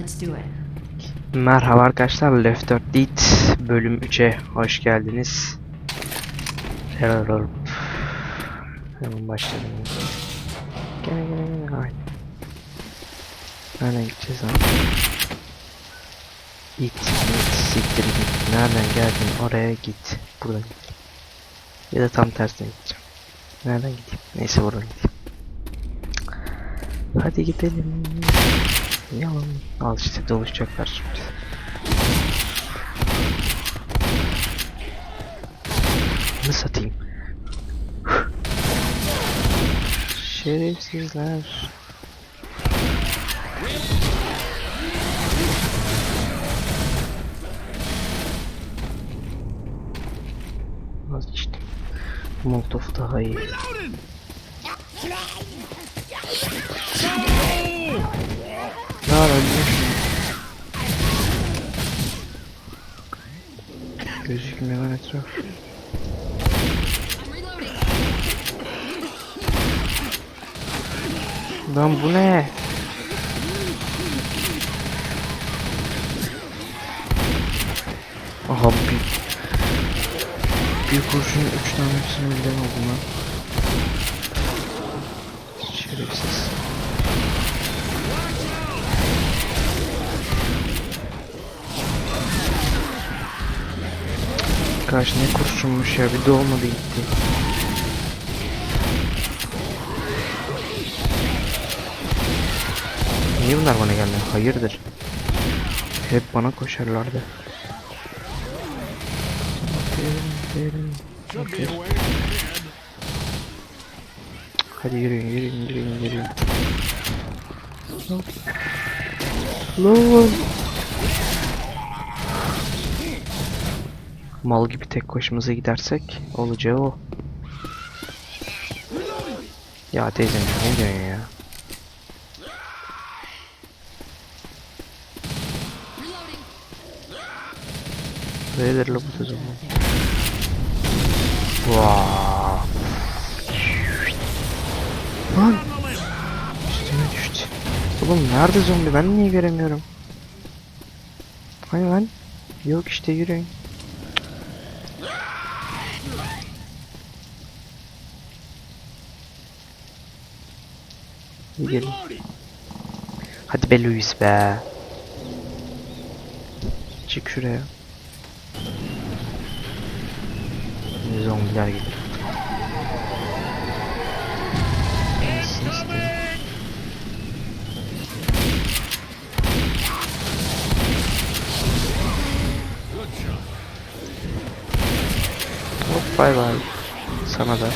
Let's do it. Merhaba arkadaşlar, Left 4 Dead bölüm 3'e hoş geldiniz. Hello. Hemen başlayalım. Gene gene gene. Ay. Nereden gideceğiz abi? Git, git, siktir git. Nereden geldin oraya git. Buradan git. Ya da tam tersine gideceğim. Nereden gideyim? Neyse buradan gideyim. Hadi gidelim. Yalan. Al işte doluşacaklar şimdi. Ne satayım? Şerefsizler. Vazgeçtim. Molotov daha iyi. Ya ölmüş. Gözükmüyor lan etraf. Lan bu ne? Aha bir bir kurşun üç tane hepsini birden oldu lan. Kaç ne kurşunmuş ya bir de olmadı gitti. Niye bunlar bana geldi? Hayırdır? Hep bana koşarlardı. Okey. Hadi yürüyün yürüyün yürüyün yürüyün. Lan. Mal gibi tek başımıza gidersek olacağı o. Ya teyzem ne diyorsun ya? Nedir la bu sözüm? Vaaay. Lan. Üstüme düştü. Oğlum nerede zombi? Ben niye göremiyorum? Hani lan? Yok işte yürüyün. Gelin. Hadi be Luis be. Çık şuraya. Zombiler satayım. Hop bay bay. Sana da.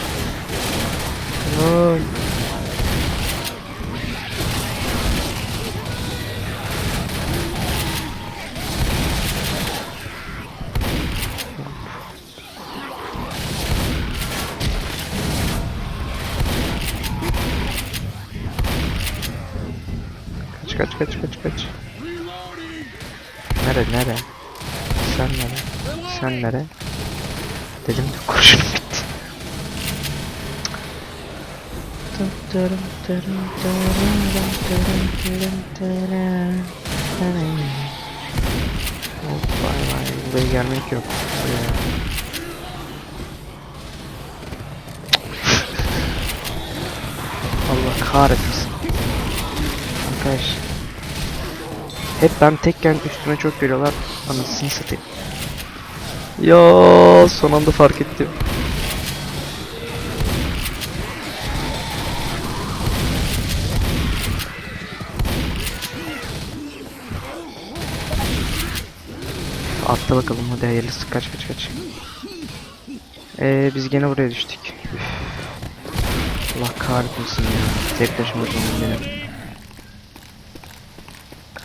Oy. Kaç kaç kaç kaç kaç. Nere nere? Sen nere? Sen nere? Dedim de kurşun bitti. Hop vay vay buraya gelmek yok. Buraya. Allah kahretmesin. Arkadaş. Hep ben tekken üstüme çok geliyorlar. Anasını satayım. Ya son anda fark ettim. Atla bakalım hadi hayırlısı kaç kaç kaç. Ee, biz gene buraya düştük. Üf. Allah kahretmesin ya. Tek başıma benim.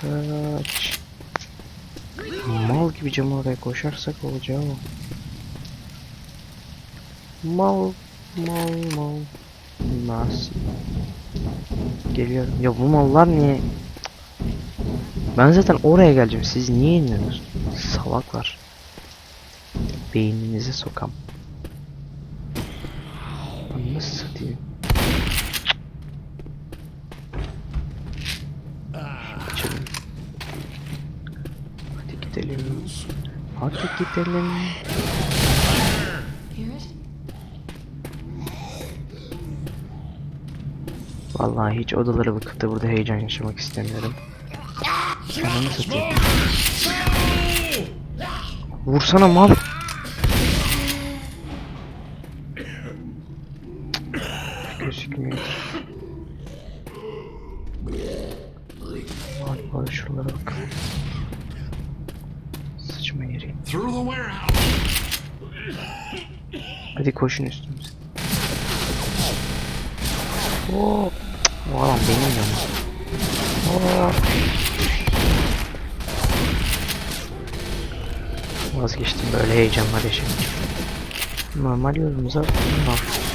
Kaç. Mal gibi cama oraya koşarsak olacağı o. Mal, mal, mal. Nasıl? Geliyorum. Ya bu mallar niye? Ben zaten oraya geleceğim. Siz niye iniyorsunuz? Salaklar. Beyninize sokam. Nasıl satayım? Hadi gidelim. Vallahi hiç odalara bakıp da burada heyecan yaşamak istemiyorum. Ananı satayım. Vursana mal. Gözükmüyor. Vay vay şuralara bak. Warehouse. Hadi koşun üstümüze. Oo. O adam benim yanım. Vazgeçtim böyle heyecanlar yaşamayacağım. Normal yolumuza devam.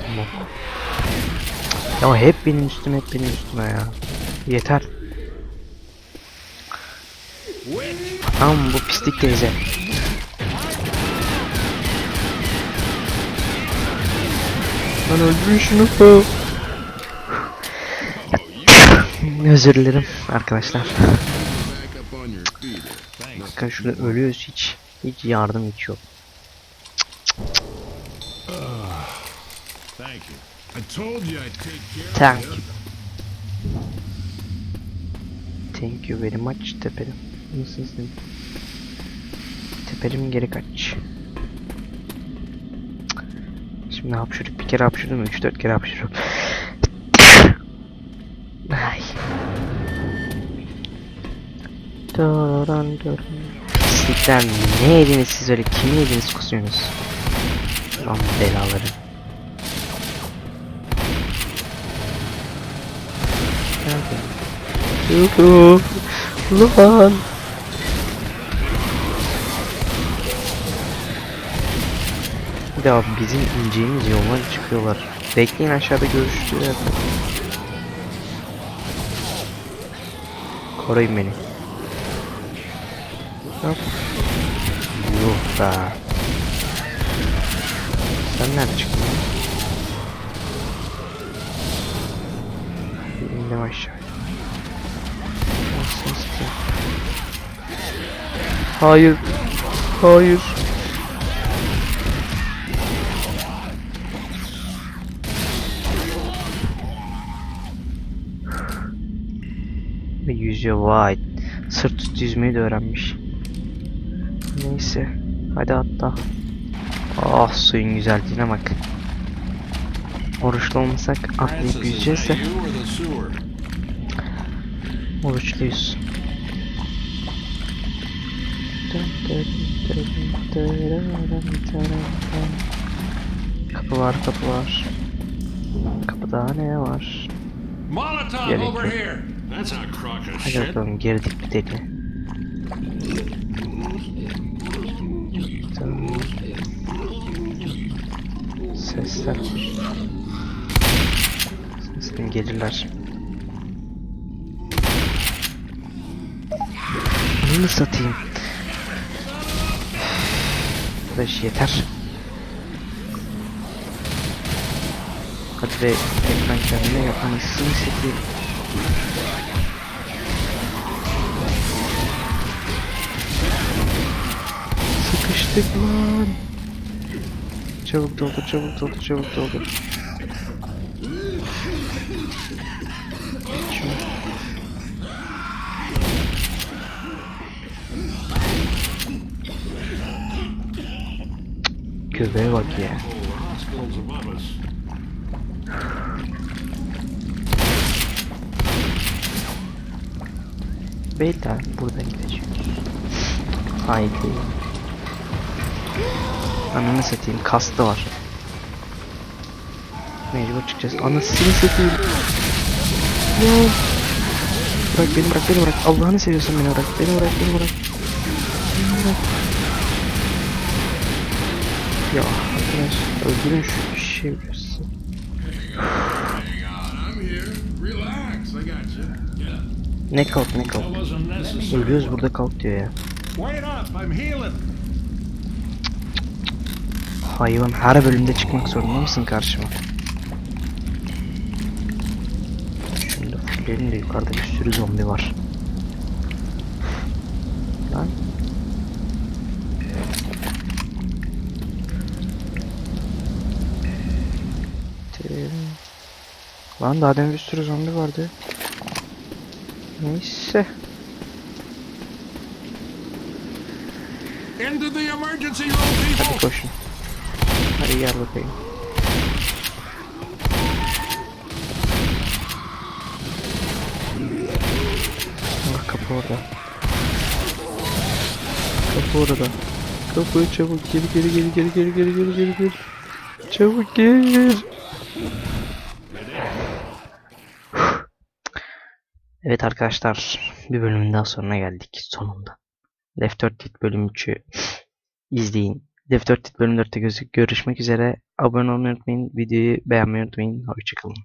On. Ya hep benim üstüme, hep benim üstüme ya. Yeter. Tamam bu pislik teyze. Lan öldürün şunu. Özür dilerim arkadaşlar. Bakın şurada ölüyoruz hiç. Hiç yardım hiç yok. Thank you. Thank you very much teperim. Nasılsın? Teperim geri kaç. Şimdi hapşırık bir kere hapşırdım 3-4 kere hapşırıyorum. Ay. Doran doran. Pislikler ne yediniz siz öyle kimi yediniz kusuyorsunuz? Lan belaları. Nerede? Yok. Lan. Ya bizim ineceğimiz yoldan çıkıyorlar. Bekleyin aşağıda görüşürüz. Koruyun beni. Hop. Yok da. Sen nerede çıktın? Bir İndim aşağı. Hayır. Hayır. Ve yüzüyor vay. Sırt üstü yüzmeyi de öğrenmiş. Neyse. Hadi atla. Ah suyun güzelliğine bak. Oruçlu olmasak atlayıp yüzeceğiz de oruçluyuz. Kapı var kapı var. Kapıda ne var? Molotov Gerek over yok. here. That's a crock of Hadi bakalım girdik bir deli. Sesler var. Sesini gelirler. Bunu satayım. Arkadaş yeter. Hadi be ekran kendine yap. Anasını satayım. Sıkıştık lan. Çabuk doldur, çabuk doldur, çabuk doldur. Göbeğe bak ya. Beyler buradan gideceğiz. Haydi. Ananı satayım kastı var. Mecbur çıkacağız. Anasını satayım. Ya. Bırak beni bırak beni bırak. Allah'ını seviyorsan beni bırak. Beni bırak beni bırak. Ya arkadaş öldürün şu şevresi. Ne kalk ne kalk. Ölüyoruz burada kalk diyor ya. Hayvan her bölümde çıkmak zorunda mısın karşıma? Şimdi fullerin de yukarıda bir sürü zombi var. Lan Lan daha demin bir sürü zombi vardı. Neyse. Hadi koşun. Hadi gel bakayım. Allah kapı orada. Kapı orada. Kapı çabuk geri geri geri geri geri geri geri geri geri. Çabuk gir. Evet arkadaşlar bir bölümün daha sonuna geldik sonunda. Left 4 Dead bölüm 3'ü izleyin. Left 4 Dead bölüm 4'te gözük görüşmek üzere. Abone olmayı unutmayın. Videoyu beğenmeyi unutmayın. Hoşçakalın.